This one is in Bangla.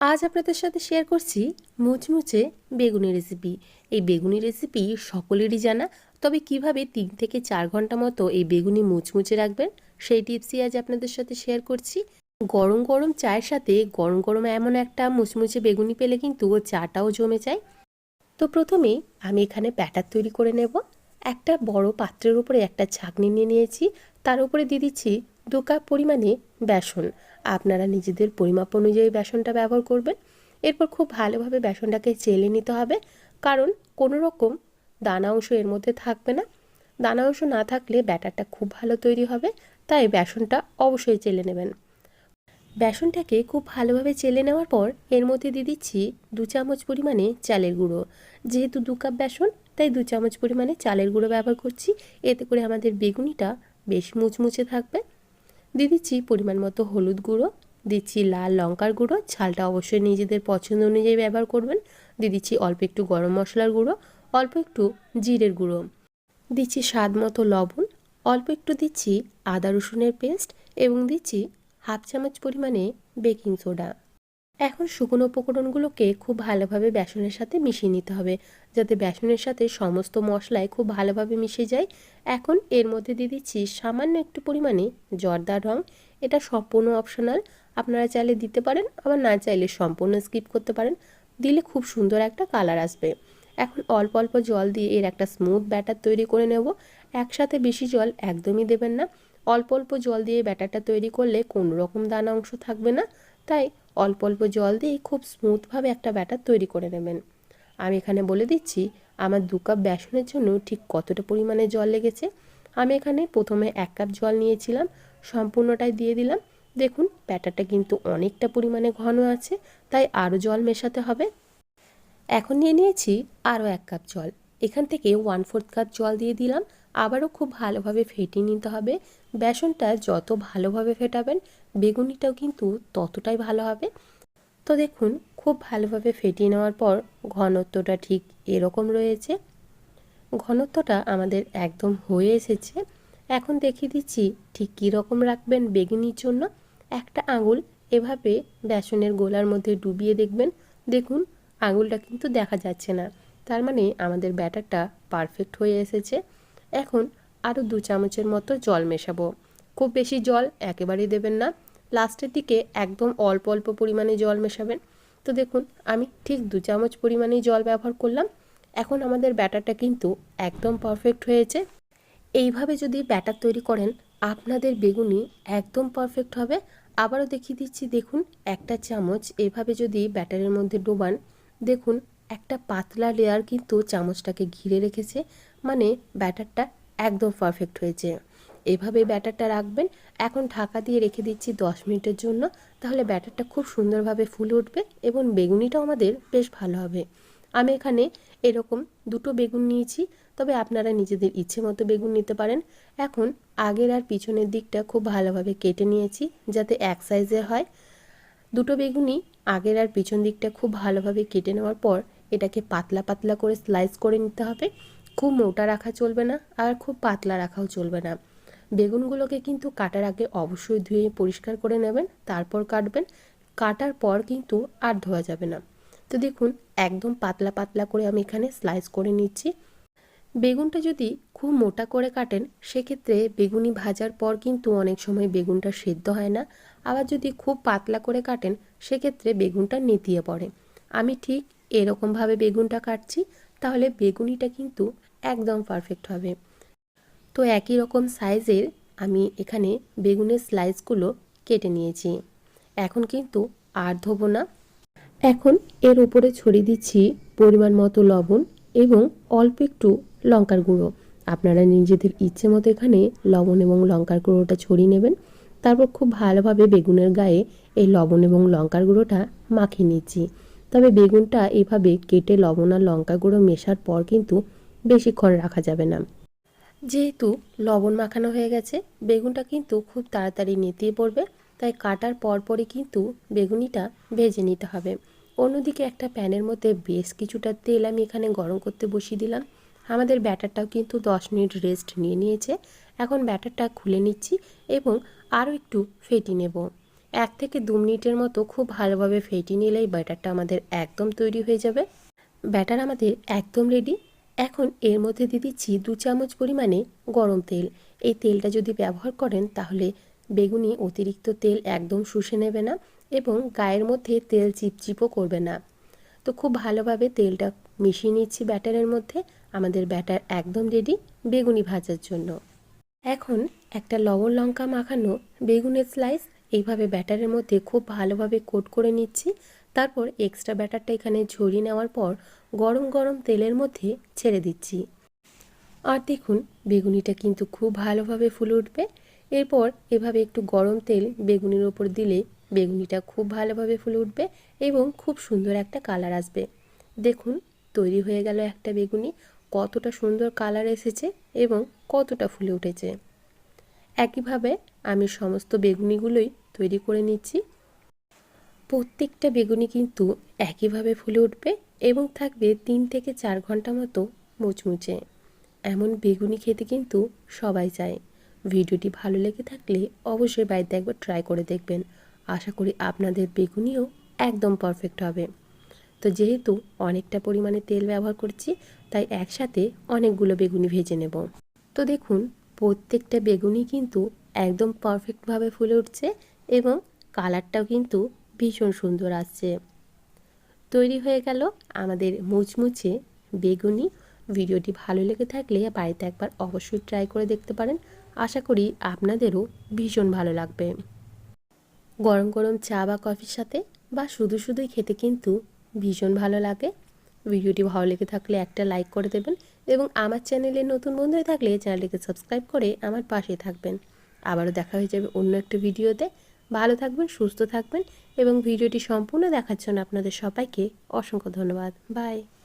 আজ আপনাদের সাথে শেয়ার করছি মুচমুচে বেগুনি রেসিপি এই বেগুনি রেসিপি সকলেরই জানা, তবে কীভাবে তিন থেকে চার ঘণ্টা মতো এই বেগুনি মুচমুচে রাখবেন, সেই টিপসই আজ আপনাদের সাথে শেয়ার করছি। গরম গরম চায়ের সাথে গরম গরম এমন একটা মুচমুচে বেগুনি পেলে কিন্তু ও চাটাও জমে যায়। তো প্রথমে আমি এখানে প্যাটার তৈরি করে নেব। একটা বড় পাত্রের উপরে একটা ছাঁকনি নিয়ে নিয়েছি, তার উপরে দিয়ে দিচ্ছি দু কাপ পরিমাণে বেসন। আপনারা নিজেদের পরিমাপ অনুযায়ী বেসনটা ব্যবহার করবেন। এরপর খুব ভালোভাবে বেসনটাকে চেলে নিতে হবে। কারণ কোনো রকম দানা অংশ এর মধ্যে থাকবে না। দানা অংশ না থাকলে ব্যাটারটা খুব ভালো তৈরি হবে, তাই বেসনটা অবশ্যই চেলে নেবেন। বেসনটাকে খুব ভালোভাবে চেলে নেওয়ার পর এর মধ্যে দিয়ে দিচ্ছি দু চামচ পরিমাণে চালের গুঁড়ো। যেহেতু দু কাপ বেসন, তাই দু চামচ পরিমাণে চালের গুঁড়ো ব্যবহার করছি। এতে করে আমাদের বেগুনিটা বেশ মুচমুচে থাকবে। দিয়ে দিচ্ছি পরিমাণ মতো হলুদ গুঁড়ো, দিচ্ছি লাল লঙ্কার গুঁড়ো, ঝালটা অবশ্যই নিজেদের পছন্দ অনুযায়ী ব্যবহার করবেন। দিয়ে দিচ্ছি অল্প একটু গরম মশলার গুঁড়ো, অল্প একটু জিরের গুঁড়ো। দিচ্ছি স্বাদ মতো লবণ, অল্প একটু দিচ্ছি আদা রসুনের পেস্ট এবং দিচ্ছি হাফ চামচ পরিমাণে বেকিং সোডা। এখন শুকনো উপকরণগুলোকে খুব ভালোভাবে বেসনের সাথে মিশিয়ে নিতে হবে, যাতে বেসনের সাথে সমস্ত মশলায় খুব ভালোভাবে মিশে যায়। এখন এর মধ্যে দিয়ে দিচ্ছি সামান্য একটু পরিমাণে জর্দার রং। এটা সম্পূর্ণ অপশনাল আপনারা চাইলে দিতে পারেন, আবার না চাইলে সম্পূর্ণ স্কিপ করতে পারেন। দিলে খুব সুন্দর একটা কালার আসবে। এখন অল্প অল্প জল দিয়ে এর একটা স্মুথ ব্যাটার তৈরি করে নেব। একসাথে বেশি জল একদমই দেবেন না। অল্প অল্প জল দিয়ে ব্যাটারটা তৈরি করলে কোনো রকম দানা অংশ থাকবে না। তাই অল্প অল্প জল দিয়ে খুব স্মুথভাবে একটা ব্যাটার তৈরি করে নেবেন। আমি এখানে বলে দিচ্ছি, আমার দু কাপ বেসনের জন্য ঠিক কতটা পরিমাণে জল লেগেছে? আমি এখানে প্রথমে এক কাপ জল নিয়েছিলাম, সম্পূর্ণটাই দিয়ে দিলাম। দেখুন, ব্যাটারটা কিন্তু অনেকটা পরিমাণে ঘন আছে, তাই আরও জল মেশাতে হবে। এখন নিয়ে নিয়েছি আরও এক কাপ জল। এখান থেকে ওয়ান ফোর্থ কাপ জল দিয়ে দিলাম। আবারও খুব ভালোভাবে ফেটিয়ে নিতে হবে। বেসনটা যত ভালোভাবে ফেটাবেন বেগুনিটাও কিন্তু ততটাই ভালো হবে। তো দেখুন, খুব ভালোভাবে ফেটিয়ে নেওয়ার পর ঘনত্বটা ঠিক এরকম রয়েছে। ঘনত্বটা আমাদের একদম হয়ে এসেছে। এখন দেখিয়ে দিচ্ছি ঠিক কী রকম রাখবেন বেগুনির জন্য। একটা আঙুল এভাবে বেসনের গোলার মধ্যে ডুবিয়ে দেখবেন। দেখুন, আঙুলটা কিন্তু দেখা যাচ্ছে না। তার মানে আমাদের ব্যাটারটা পারফেক্ট হয়ে এসেছে। এখন আরও দু চামচের মতো জল মেশাবো। খুব বেশি জল একেবারেই দেবেন না। লাস্টের দিকে একদম অল্প অল্প পরিমাণে জল মেশাবেন। তো দেখুন, আমি ঠিক দু চামচ পরিমাণেই জল ব্যবহার করলাম। এখন আমাদের ব্যাটারটা কিন্তু একদম পারফেক্ট হয়েছে। এইভাবে যদি ব্যাটার তৈরি করেন, আপনাদের বেগুনি একদম পারফেক্ট হবে। আবারও দেখিয়ে দিচ্ছি, দেখুন, একটা চামচ এভাবে যদি ব্যাটারের মধ্যে ডোবান, দেখুন, একটা পাতলা লেয়ার কিন্তু চামচটাকে ঘিরে রেখেছে। মানে ব্যাটারটা একদম পারফেক্ট হয়েছে। এভাবে ব্যাটারটা রাখবেন। এখন ঢাকা দিয়ে রেখে দিচ্ছি দশ মিনিটের জন্য। তাহলে ব্যাটারটা খুব সুন্দরভাবে ফুলে উঠবে এবং বেগুনিটাও আমাদের বেশ ভালো হবে। আমি এখানে এরকম দুটো বেগুন নিয়েছি, তবে আপনারা নিজেদের ইচ্ছে মতো বেগুন নিতে পারেন। এখন আগের আর পিছনের দিকটা খুব ভালোভাবে কেটে নিয়েছি যাতে এক সাইজের হয়। দুটো বেগুনি আগের আর পিছন দিকটা খুব ভালোভাবে কেটে নেওয়ার পর এটাকে পাতলা পাতলা করে স্লাইস করে নিতে হবে। খুব মোটা রাখা চলবে না আর খুব পাতলা রাখাও চলবে না। বেগুনগুলোকে কিন্তু কাটার আগে অবশ্যই ধুয়ে পরিষ্কার করে নেবেন, তারপর কাটবেন। কাটার পর কিন্তু আর ধোয়া যাবে না। তো দেখুন, একদম পাতলা পাতলা করে আমি এখানে স্লাইস করে নিচ্ছি। বেগুনটা যদি খুব মোটা করে কাটেন, সেক্ষেত্রে বেগুনি ভাজার পর কিন্তু অনেক সময় বেগুনটা সেদ্ধ হয় না। আবার যদি খুব পাতলা করে কাটেন, সেক্ষেত্রে বেগুনটা নেতিয়ে পড়ে। আমি ঠিক এরকমভাবে বেগুনটা কাটছি, তাহলে বেগুনিটা কিন্তু একদম পারফেক্ট হবে। তো একই রকম সাইজের আমি এখানে বেগুনের স্লাইসগুলো কেটে নিয়েছি। এখন কিন্তু আর ধোবো না। এখন এর উপরে ছড়িয়ে দিচ্ছি পরিমাণ মতো লবণ এবং অল্প একটু লঙ্কার গুঁড়ো। আপনারা নিজেদের ইচ্ছে মতো এখানে লবণ এবং লঙ্কার গুঁড়োটা ছড়িয়ে নেবেন। তারপর খুব ভালোভাবে বেগুনের গায়ে এই লবণ এবং লঙ্কার গুঁড়োটা মাখিয়ে নিচ্ছি। তবে বেগুনটা এভাবে কেটে লবণ আর লঙ্কা গুঁড়ো মেশার পর কিন্তু বেশিক্ষণ রাখা যাবে না। যেহেতু লবণ মাখানো হয়ে গেছে, বেগুনটা কিন্তু খুব তাড়াতাড়ি নেতিয়ে পড়বে, তাই কাটার পরপরই কিন্তু বেগুনিটা ভেজে নিতে হবে। অন্যদিকে একটা প্যানের মধ্যে বেশ কিছুটা তেল আমি এখানে গরম করতে বসিয়ে দিলাম। আমাদের ব্যাটারটাও কিন্তু দশ মিনিট রেস্ট নিয়ে নিয়েছে। এখন ব্যাটারটা খুলে নিচ্ছি এবং আরও একটু ফেটি নেব। এক থেকে দু মিনিটের মতো খুব ভালোভাবে ফেটিয়ে নিলেই ব্যাটারটা আমাদের একদম তৈরি হয়ে যাবে। ব্যাটার আমাদের একদম রেডি এখন এর মধ্যে দিয়ে দিচ্ছি দু চামচ পরিমাণে গরম তেল। এই তেলটা যদি ব্যবহার করেন তাহলে বেগুনি অতিরিক্ত তেল একদম শুষে নেবে না এবং গায়ের মধ্যে তেল চিপচিপও করবে না। তো খুব ভালোভাবে তেলটা মিশিয়ে নিচ্ছি ব্যাটারের মধ্যে। আমাদের ব্যাটার একদম রেডি বেগুনি ভাজার জন্য। এখন একটা লবণ লঙ্কা মাখানো বেগুনের স্লাইস এইভাবে ব্যাটারের মধ্যে খুব ভালোভাবে কোট করে নিচ্ছি। তারপর এক্সট্রা ব্যাটারটা এখানে ঝরিয়ে নেওয়ার পর গরম গরম তেলের মধ্যে ছেড়ে দিচ্ছি। আর দেখুন, বেগুনিটা কিন্তু খুব ভালোভাবে ফুলে উঠবে। এরপর এভাবে একটু গরম তেল বেগুনির ওপর দিলে বেগুনিটা খুব ভালোভাবে ফুলে উঠবে এবং খুব সুন্দর একটা কালার আসবে। দেখুন, তৈরি হয়ে গেল একটা বেগুনি। কতটা সুন্দর কালার এসেছে এবং কতটা ফুলে উঠেছে। একইভাবে আমি সমস্ত বেগুনিগুলোই তৈরি করে নিচ্ছি। প্রত্যেকটা বেগুনি কিন্তু একইভাবে ফুলে উঠবে এবং থাকবে তিন থেকে চার ঘণ্টা মতো মুচমুচে। এমন বেগুনি খেতে কিন্তু সবাই চায়। ভিডিওটি ভালো লেগে থাকলে অবশ্যই বাড়িতে একবার ট্রাই করে দেখবেন। আশা করি আপনাদের বেগুনিও একদম পারফেক্ট হবে। তো যেহেতু অনেকটা পরিমাণে তেল ব্যবহার করছি, তাই একসাথে অনেকগুলো বেগুনি ভেজে নেব। তো দেখুন, প্রত্যেকটা বেগুনি কিন্তু একদম পারফেক্টভাবে ফুলে উঠছে এবং কালারটাও কিন্তু ভীষণ সুন্দর আসছে। তৈরি হয়ে গেল আমাদের মুচমুচে বেগুনি। ভিডিওটি ভালো লেগে থাকলে বাড়িতে একবার অবশ্যই ট্রাই করে দেখতে পারেন। আশা করি আপনাদেরও ভীষণ ভালো লাগবে। গরম গরম চা বা কফির সাথে বা শুধু শুধুই খেতে কিন্তু ভীষণ ভালো লাগে। ভিডিওটি ভালো লেগে থাকলে একটা লাইক করে দেবেন এবং আমার চ্যানেলে নতুন বন্ধু হয়ে থাকলে চ্যানেলটিকে সাবস্ক্রাইব করে আমার পাশে থাকবেন। আবারও দেখা হয়ে যাবে অন্য একটা ভিডিওতে। ভালো থাকবেন সুস্থ থাকবেন এবং ভিডিওটি সম্পূর্ণ দেখার জন্য আপনাদের সবাইকে অসংখ্য ধন্যবাদ। বাই